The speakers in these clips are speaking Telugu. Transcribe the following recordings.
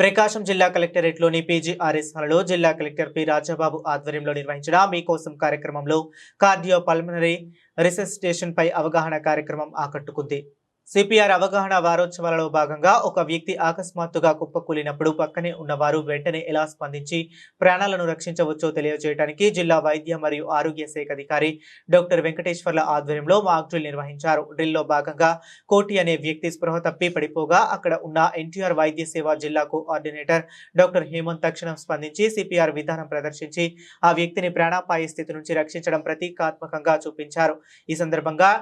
ప్రకాశం జిల్లా కలెక్టరేట్లోని పీజీఆర్ఎస్ హాల్లో జిల్లా కలెక్టర్ పి రాజాబాబు ఆధ్వర్యంలో నిర్వహించిన మీకోసం కార్యక్రమంలో కార్డియో పల్మనరీ రిసెస్టేషన్పై అవగాహన కార్యక్రమం ఆకట్టుకుంది. సిపిఆర్ అవగాహన వారోత్సవాలలో భాగంగా ఒక వ్యక్తి అకస్మాత్తుగా కుప్పకూలినప్పుడు పక్కనే ఉన్నవారు వెంటనే ఎలా స్పందించి ప్రాణాలను రక్షించవచ్చో తెలియజేయడానికి జిల్లా వైద్య మరియు ఆరోగ్య శాఖ అధికారి డాక్టర్ వెంకటేశ్వర్ల ఆధ్వర్యంలో మాక్ డ్రిల్ నిర్వహించారు. డ్రిల్లో భాగంగా కోటి అనే వ్యక్తి స్పృహ తప్పి పడిపోగా అక్కడ ఉన్న ఎన్టీఆర్ వైద్య సేవ జిల్లా కోఆర్డినేటర్ డాక్టర్ హేమంత్ తక్షణం స్పందించి సిపిఆర్ విధానం ప్రదర్శించి ఆ వ్యక్తిని ప్రాణాపాయ స్థితి నుంచి రక్షించడం ప్రతీకాత్మకంగా చూపించారు. ఈ సందర్భంగా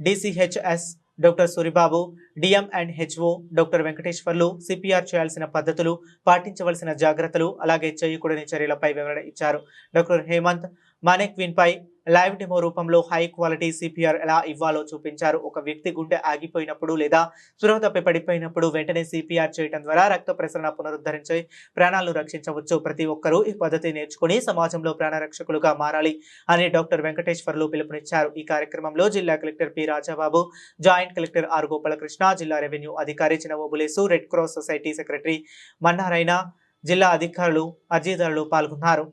DCHS doctor Suribabu DM and HO doctor Venkateswarlu CPR చేయాల్సిన పద్ధతులు పాటించవలసిన జాగ్రత్తలు అలాగే చేయకూడని చర్యలపై వివరణ ఇచ్చారు. డాక్టర్ హేమంత్ మానెక్విన్ పై లైవ్ డెమో రూపంలో హై క్వాలిటీ సిపిఆర్ ఎలా ఇవ్వాలో చూపించారు. ఒక వ్యక్తి గుండె ఆగిపోయినప్పుడు లేదా స్పృహ తప్పి పడిపోయినప్పుడు వెంటనే సిపిఆర్ చేయడం ద్వారా రక్త ప్రసరణ పునరుద్ధరించి ప్రాణాలను రక్షించవచ్చు. ప్రతి ఒక్కరూ ఈ పద్ధతి నేర్చుకుని సమాజంలో ప్రాణరక్షకులుగా మారాలి అని డాక్టర్ వెంకటేశ్వర్లు పిలుపునిచ్చారు. ఈ కార్యక్రమంలో జిల్లా collector P Rajababu joint collector R Gopalakrishna జిల్లా రెవెన్యూ అధికారి Chinavobulesu red cross society secretary మన్నారైన జిల్లా అధికారులు అర్జీదారులు పాల్గొన్నారు.